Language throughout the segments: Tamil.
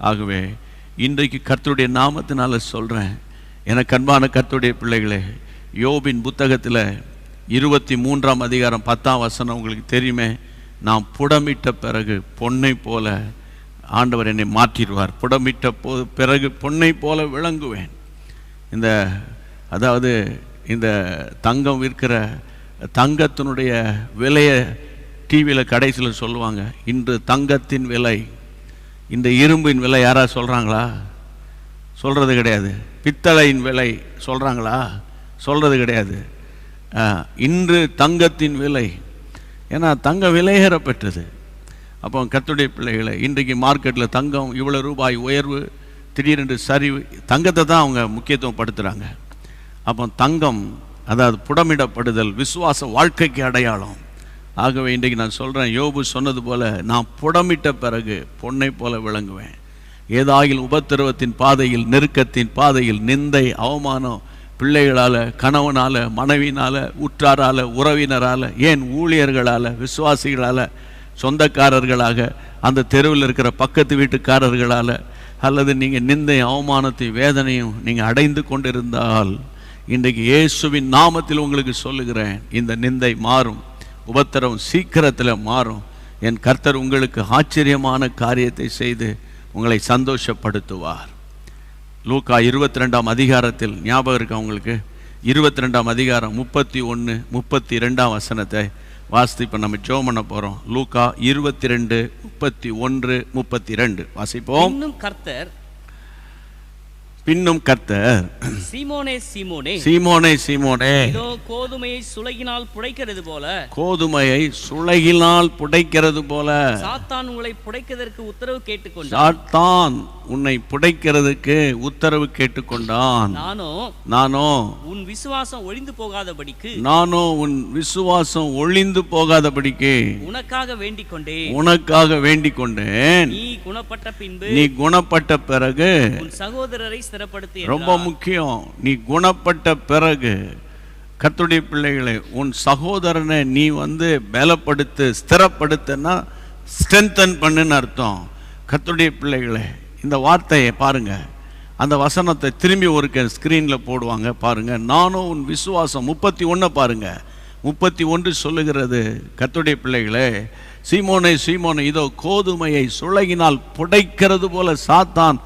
ஆகவே இன்றைக்கு கர்த்தருடைய நாமத்தினால சொல்கிறேன் எனக்கு அன்பான கர்த்தருடைய பிள்ளைகளே யோபின் புத்தகத்தில் இருபத்தி மூன்றாம் அதிகாரம் பத்தாம் வசனம் உங்களுக்கு தெரியுமே நான் புடமிட்ட பிறகு பொன்னை போல ஆண்டவர் என்னை மாற்றிடுவார். புடமிட்ட போ பிறகு பொன்னை போல விளங்குவேன். இந்த அதாவது இந்த தங்கம் விற்கிற தங்கத்தினுடைய விலையை டிவியில் கடைசியில் சொல்லுவாங்க இன்று தங்கத்தின் விலை இந்த இரும்பின் விலை யாராவது சொல்கிறாங்களா சொல்கிறது கிடையாது. பித்தளையின் விலை சொல்கிறாங்களா சொல்கிறது கிடையாது. இன்று தங்கத்தின் விலை. ஏன்னா தங்கம் விலையேறப்பெற்றது அப்போ கத்துடைய பிள்ளைகளை இன்றைக்கு மார்க்கெட்டில் தங்கம் இவ்வளோ ரூபாய் உயர்வு திடீரென்று சரிவு தங்கத்தை தான் அவங்க முக்கியத்துவம் படுத்துகிறாங்க அப்போ தங்கம் அதாவது புடமிடப்படுதல் விசுவாச வாழ்க்கைக்கு அடையாளம். ஆகவே இன்றைக்கு நான் சொல்கிறேன் யோபு சொன்னது போல் நான் புடமிட்ட பிறகு பொன்னை போல விளங்குவேன். ஏதாயில் உபத்திரவத்தின் பாதையில் நெருக்கத்தின் பாதையில் நிந்தை அவமானம் பிள்ளைகளால் கணவனால் மனைவினால் உற்றாரால் உறவினரால் ஏன் ஊழியர்களால் விசுவாசிகளால் சொந்தக்காரர்களாக அந்த தெருவில் இருக்கிற பக்கத்து வீட்டுக்காரர்களால் அல்லது நீங்கள் நிந்தை அவமானத்தையும் வேதனையும் நீங்கள் அடைந்து கொண்டிருந்தால் இன்றைக்கு இயேசுவின் நாமத்தில் உங்களுக்கு சொல்லுகிறேன் இந்த நிந்தை மாறும். உபத்திரம் சீக்கிரத்தில் மாறும். என் கர்த்தர் உங்களுக்கு ஆச்சரியமான காரியத்தை செய்து உங்களை சந்தோஷப்படுத்துவார். லூக்கா இருபத்தி ரெண்டாம் அதிகாரத்தில் ஞாபகம் இருக்கா உங்களுக்கு? இருபத்தி ரெண்டாம் அதிகாரம் முப்பத்தி ஒன்று முப்பத்தி ரெண்டாம் வசனத்தை வாசித்து இப்போ நம்ம ஜோம் பண்ண போகிறோம் லூக்கா இருபத்தி ரெண்டு முப்பத்தி ஒன்று முப்பத்தி ரெண்டு வாசிப்போம். கர்த்தர் பின்னும் கர்த்தர். சீமோனே சீமோனே. சீமோனே சீமோனே. இதோ கோதுமையை சுலகினால் புடைக்கிறது போல. கோதுமையை சுளையினால் புடைக்கிறது போல. சாத்தான் உங்களை புடைக்கிறதற்கு உத்தரவு கேட்டுக்கொண்டான் சாத்தான் உன்னை புடைக்கிறதுக்கு உத்தரவு கேட்டுக்கொண்டான். நானோ? நானோ? உன் விசுவாசம் ஒழிந்து போகாதபடிக்கு. நானோ உன் விசுவாசம் ஒளிந்து போகாதபடிக்கு. உனக்காக வேண்டிக் கொண்டேன் உனக்காக வேண்டிக் கொண்டேன் நீ குணப்பட்ட பின்பு நீ குணப்பட்ட பிறகு உன் சகோதரரை ஸ்திரப்படுத்தி ரொம்ப முக்கியம். நீ குணப்பட்ட பிறகு கர்த்தருடைய பிள்ளைகளை உன் சகோதரனை நீ வந்து பலப்படுத்து ஸ்திரப்படுத்துன்னா ஸ்ட்ரென்தன் பண்ணுன்னு அர்த்தம். கர்த்தருடைய பிள்ளைகளே இந்த வார்த்தையை பாருங்க. அந்த வசனத்தை திரும்பி ஒருக்க ஸ்க்ரீனில் போடுவாங்க பாருங்க. நானும் உன் விசுவாசம். முப்பத்தி ஒன்றை பாருங்க. முப்பத்தி ஒன்று சொல்லுகிறது கத்துடைய பிள்ளைகளே சீமோனை சீமோனை இதோ கோதுமையை சுழகினால் புடைக்கிறது போல சாத்தான்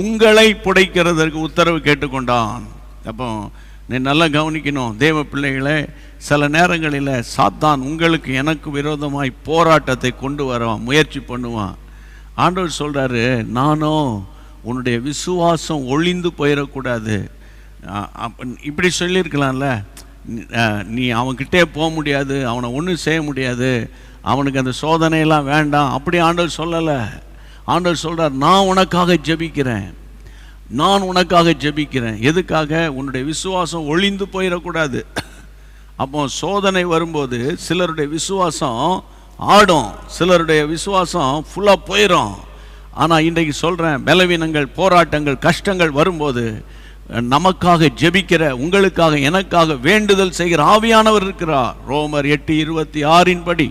உங்களை புடைக்கிறதற்கு உத்தரவு கேட்டுக்கொண்டான். அப்போ நீ நல்லா கவனிக்கணும். தேவ பிள்ளைகளே சில நேரங்களில் சாத்தான் உங்களுக்கு எனக்கு விரோதமாய் போராட்டத்தை கொண்டு வருவான் முயற்சி பண்ணுவான். ஆண்டவர் சொல்கிறாரு நானும் உன்னுடைய விசுவாசம் ஒளிந்து போயிடக்கூடாது. அப்ப இப்படி சொல்லியிருக்கலாம்ல? நீ- அவன்கிட்டே போக முடியாது அவனை ஒன்றும் செய்ய முடியாது அவனுக்கு அந்த சோதனையெல்லாம் வேண்டாம். அப்படி ஆண்டவர் சொல்லலை. ஆண்டவர் சொல்கிறார் நான் உனக்காக ஜெபிக்கிறேன். நான் உனக்காக ஜெபிக்கிறேன். எதுக்காக? உன்னுடைய விசுவாசம் ஒளிந்து போயிடக்கூடாது. அப்போ சோதனை வரும்போது சிலருடைய விசுவாசம் ஆடும். சிலருடைய விசுவாசம் ஃபுல்லாக போயிடும் ஆனால் இன்றைக்கு சொல்கிறேன் பலவீனங்கள் போராட்டங்கள் கஷ்டங்கள் வரும்போது நமக்காக ஜெபிக்கிற உங்களுக்காக எனக்காக வேண்டுதல் செய்கிற ஆவியானவர் இருக்கிறார். ரோமர் எட்டு இருபத்தி ஆறின் படி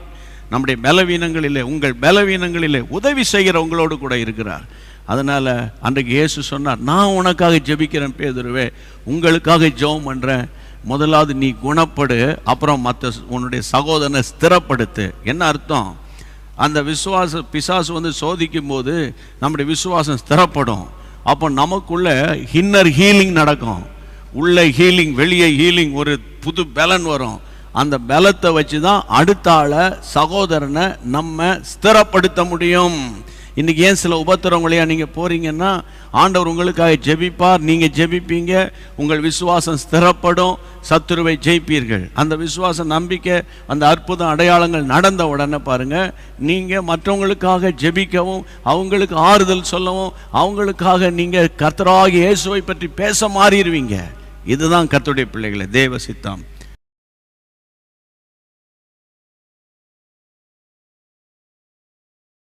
நம்முடைய பலவீனங்களிலே உங்கள் பலவீனங்களிலே உதவி செய்கிற உங்களோடு கூட இருக்கிறார். அதனால் அன்றைக்கு இயேசு சொன்னார் நான் உனக்காக ஜெபிக்கிறேன் பேதுருவே உங்களுக்காக ஜெபம் பண்ணுறேன் முதலாவது நீ குணப்படு அப்புறம் மற்ற உன்னுடைய சகோதரனை ஸ்திரப்படுத்து. என்ன அர்த்தம்? அந்த விசுவாச பிசாசு வந்து சோதிக்கும் போது நம்முடைய விசுவாசம் ஸ்திரப்படும். அப்போ நமக்குள்ள இன்னர் ஹீலிங் நடக்கும். உள்ளே ஹீலிங் வெளியே ஹீலிங் ஒரு புது பலன் வரும். அந்த பலத்தை வச்சு தான் அடுத்த ஆளை சகோதரனை நம்ம ஸ்திரப்படுத்த முடியும். இன்றைக்கி ஏன் சில உபத்திரவங்களையா நீங்கள் போகிறீங்கன்னா ஆண்டவர் உங்களுக்காக ஜெபிப்பார் நீங்கள் ஜெபிப்பீங்க உங்கள் விசுவாசம் ஸ்திரப்படும் சத்துருவை ஜெயிப்பீர்கள். அந்த விசுவாச நம்பிக்கை அந்த அற்புதம் அடையாளங்கள் நடந்த உடனே பாருங்க நீங்கள் மற்றவங்களுக்காக ஜெபிக்கவும் அவங்களுக்கு ஆறுதல் சொல்லவும் அவங்களுக்காக நீங்கள் கத்தராகி இயேசுவை பற்றி பேச மாறிடுவீங்க. இதுதான் கத்துடைய பிள்ளைகளை தேவ சித்தம்.